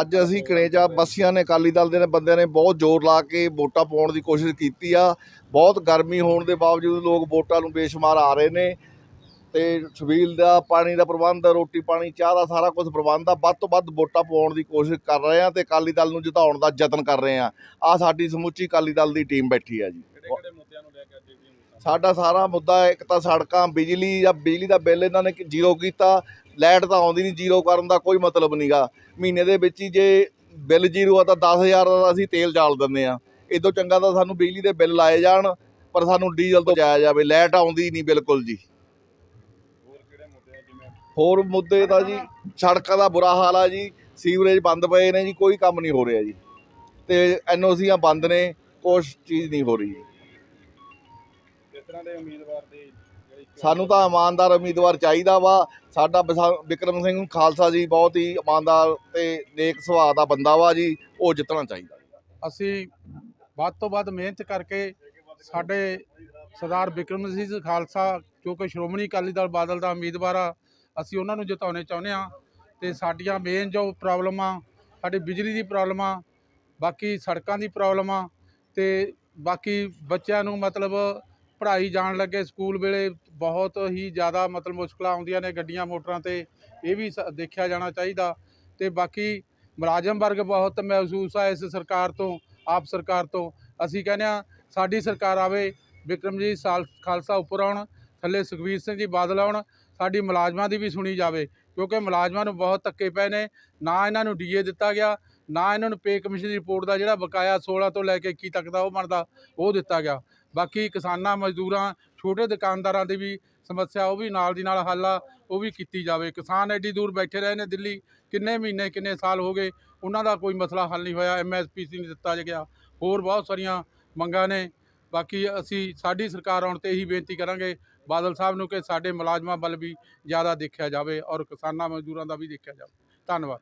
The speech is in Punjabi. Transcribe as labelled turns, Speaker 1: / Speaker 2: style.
Speaker 1: ਅੱਜ ਅਸੀਂ ਕਨੇਜਾ ਬਸੀਆਂ ਨੇ ਅਕਾਲੀ ਦਲ ਦੇ ਬੰਦਿਆਂ ਨੇ ਬਹੁਤ ਜ਼ੋਰ ਲਾ ਕੇ ਵੋਟਾਂ ਪਾਉਣ ਦੀ ਕੋਸ਼ਿਸ਼ ਕੀਤੀ ਆ। ਬਹੁਤ ਗਰਮੀ ਹੋਣ ਦੇ ਬਾਵਜੂਦ ਲੋਕ ਵੋਟਾਂ ਨੂੰ ਬੇਸ਼ੁਮਾਰ ਆ ਰਹੇ ਨੇ। ਤੇ ਛਬੀਲ ਦਾ ਪਾਣੀ ਦਾ ਪ੍ਰਬੰਧ ਰੋਟੀ ਪਾਣੀ ਚਾਹ ਦਾ ਸਾਰਾ ਕੁਝ ਪ੍ਰਬੰਧ ਆ। ਵੱਧ ਤੋਂ ਵੱਧ ਵੋਟਾਂ ਪਾਉਣ ਦੀ ਕੋਸ਼ਿਸ਼ ਕਰ ਰਹੇ ਆ ਤੇ ਅਕਾਲੀ ਦਲ ਨੂੰ ਜਿਤਾਉਣ ਦਾ ਯਤਨ ਕਰ ਰਹੇ ਆ। ਆ ਸਾਡੀ ਸਮੁੱਚੀ ਅਕਾਲੀ ਦਲ ਦੀ ਟੀਮ ਬੈਠੀ ਆ ਜੀ। ਸਾਡਾ ਸਾਰਾ ਮੁੱਦਾ ਇੱਕ ਤਾਂ ਸੜਕਾਂ ਬਿਜਲੀ ਜਾਂ ਬਿਜਲੀ ਦਾ ਬਿੱਲ ਇਹਨਾਂ ਨੇ ਜ਼ੀਰੋ ਕੀਤਾ। ਲਾਈਟ ਤਾਂ ਆਉਂਦੀ ਨਹੀਂ, ਜ਼ੀਰੋ ਕਰਨ ਦਾ ਕੋਈ ਮਤਲਬ ਨਹੀਂਗਾ ਮਹੀਨੇ ਦੇ ਵਿੱਚ ਹੀ ਜੇ ਬਿੱਲ ਜ਼ੀਰੋ ਆ ਤਾਂ 10000 ਦਾ ਅਸੀਂ ਤੇਲ ਚਾਲ ਦਿੰਦੇ ਆ ਇਦੋਂ ਚੰਗਾ ਤਾਂ ਸਾਨੂੰ ਬਿਜਲੀ ਦੇ ਬਿੱਲ ਲਾਏ ਜਾਣ, ਪਰ ਸਾਨੂੰ ਡੀਜ਼ਲ ਤੋਂ ਜਾਇਆ ਜਾਵੇ। ਲਾਈਟ ਆਉਂਦੀ ਨਹੀਂ ਬਿਲਕੁਲ ਜੀ।
Speaker 2: ਹੋਰ ਕਿਹੜੇ ਮੁੱਦੇ
Speaker 1: ਹੋਰ ਮੁੱਦੇ ਤਾਂ ਜੀ, ਸੜਕਾਂ ਦਾ ਬੁਰਾ ਹਾਲ ਆ ਜੀ। ਸੀਵਰੇਜ ਬੰਦ ਪਏ ਨੇ ਜੀ, ਕੋਈ ਕੰਮ ਨਹੀਂ ਹੋ ਰਿਹਾ ਜੀ। ਤੇ ਐਨਓਸੀਆਂ ਬੰਦ ਨੇ, ਕੁਛ ਚੀਜ਼ ਨਹੀਂ ਹੋ ਰਹੀ। ਜੀ
Speaker 2: ਕਿਸ ਤਰ੍ਹਾਂ ਦੇ ਉਮੀਦਵਾਰ ਦੀ
Speaker 1: ਸਾਨੂੰ ਤਾਂ ਇਮਾਨਦਾਰ ਉਮੀਦਵਾਰ ਚਾਹੀਦਾ ਵਾ। ਸਾਡਾ ਵਿਸਾ- ਵਿਕਰਮ ਸਿੰਘ ਖਾਲਸਾ ਜੀ ਬਹੁਤ ਹੀ ਇਮਾਨਦਾਰ ਤੇ ਨੇਕ ਸੁਭਾਅ ਦਾ ਬੰਦਾ ਵਾ ਜੀ, ਉਹ ਜਿੱਤਣਾ ਚਾਹੀਦਾ।
Speaker 3: ਅਸੀਂ ਵੱਧ ਤੋਂ ਵੱਧ ਮਿਹਨਤ ਕਰਕੇ ਸਾਡੇ ਸਰਦਾਰ ਬਿਕਰਮ ਸਿੰਘ ਖਾਲਸਾ, ਜੋ ਕਿ ਸ਼੍ਰੋਮਣੀ ਅਕਾਲੀ ਦਲ ਬਾਦਲ ਦਾ ਉਮੀਦਵਾਰ ਆ, ਅਸੀਂ ਉਹਨਾਂ ਨੂੰ ਜਿਤਾਉਣੇ ਚਾਹੁੰਦੇ ਆ ਤੇ ਸਾਡੀਆਂ ਮੇਨ ਜੋ ਪ੍ਰੋਬਲਮ ਆ, ਸਾਡੀ ਬਿਜਲੀ ਦੀ ਪ੍ਰੋਬਲਮ ਆ, ਬਾਕੀ ਸੜਕਾਂ ਦੀ ਪ੍ਰੋਬਲਮ ਆ ਤੇ ਬਾਕੀ ਬੱਚਿਆਂ ਨੂੰ ਮਤਲਬ ਪੜ੍ਹਾਈ ਜਾਣ ਲੱਗੇ ਸਕੂਲ ਵੇਲੇ ਬਹੁਤ ਹੀ ਜ਼ਿਆਦਾ ਮਤਲਬ ਮੁਸ਼ਕਲਾਂ ਆਉਂਦੀਆਂ ਨੇ ਗੱਡੀਆਂ, ਮੋਟਰਾਂ ਤੇ, ਇਹ ਵੀ ਸ- ਦੇਖਿਆ ਜਾਣਾ ਚਾਹੀਦਾ। ਤੇ ਬਾਕੀ ਮੁਲਾਜ਼ਮ ਵਰਗ ਬਹੁਤ ਮਹਿਸੂਸ ਆ ਇਸ ਸਰਕਾਰ ਤੋਂ, ਆਪ ਸਰਕਾਰ ਤੋਂ। ਅਸੀਂ ਕਹਿੰਦੇ ਆ ਸਾਡੀ ਸਰਕਾਰ ਆਵੇ, ਵਿਕਰਮਜੀਤ ਸਾਲ, ਖਾਲਸਾ ਉੱਪਰ ਆਉਣ, ਥੱਲੇ ਸੁਖਬੀਰ ਸਿੰਘ ਜੀ ਬਾਦਲ ਆਉਣ, ਸਾਡੀ ਮੁਲਾਜ਼ਮਾਂ ਦੀ ਵੀ ਸੁਣੀ ਜਾਵੇ। ਕਿਉਂਕਿ ਮੁਲਾਜ਼ਮਾਂ ਨੂੰ ਬਹੁਤ ਧੱਕੇ ਪਏ ਨੇ, ਨਾ ਇਹਨਾਂ ਨੂੰ ਡੀਏ ਦਿੱਤਾ ਗਿਆ, ਨਾ ਇਹਨਾਂ ਨੂੰ ਪੇ ਕਮਿਸ਼ਨ ਦੀ ਰਿਪੋਰਟ ਦਾ ਜਿਹੜਾ ਬਕਾਇਆ 16 ਤੋਂ ਲੈ ਕੇ 21 ਤੱਕ ਦਾ ਉਹ ਬਣਦਾ, ਉਹ ਦਿੱਤਾ ਗਿਆ। ਬਾਕੀ ਕਿਸਾਨਾਂ, ਮਜ਼ਦੂਰਾਂ, ਛੋਟੇ ਦੁਕਾਨਦਾਰਾਂ ਦੀ ਵੀ ਸਮੱਸਿਆ ਉਹ ਵੀ ਨਾਲ ਦੀ ਨਾਲ ਹੱਲ ਆ, ਉਹ ਵੀ ਕੀਤੀ ਜਾਵੇ। ਕਿਸਾਨ ਐਡੀ ਦੂਰ ਬੈਠੇ ਰਹੇ ਨੇ ਦਿੱਲੀ, ਕਿੰਨੇ ਮਹੀਨੇ, ਕਿੰਨੇ ਸਾਲ ਹੋ ਗਏ, ਉਹਨਾਂ ਦਾ ਕੋਈ ਮਸਲਾ ਹੱਲ ਨਹੀਂ ਹੋਇਆ ਐਮਐਸਪੀ ਸੀ ਨਹੀਂ ਦਿੱਤਾ ਗਿਆ। ਹੋਰ ਬਹੁਤ ਸਾਰੀਆਂ ਮੰਗਾਂ ਨੇ। ਬਾਕੀ ਅਸੀਂ, ਸਾਡੀ ਸਰਕਾਰ ਆਉਣ ਤੇ ਇਹੀ ਬੇਨਤੀ ਕਰਾਂਗੇ, ਬਾਦਲ ਸਾਹਿਬ ਨੂੰ ਕਿ ਸਾਡੇ ਮੁਲਾਜ਼ਮਾਂ ਵੱਲ ਵੀ ਜ਼ਿਆਦਾ ਦੇਖਿਆ ਜਾਵੇ ਔਰ ਕਿਸਾਨਾਂ, ਮਜ਼ਦੂਰਾਂ ਦਾ ਵੀ ਦੇਖਿਆ ਜਾਵੇ। ਧੰਨਵਾਦ।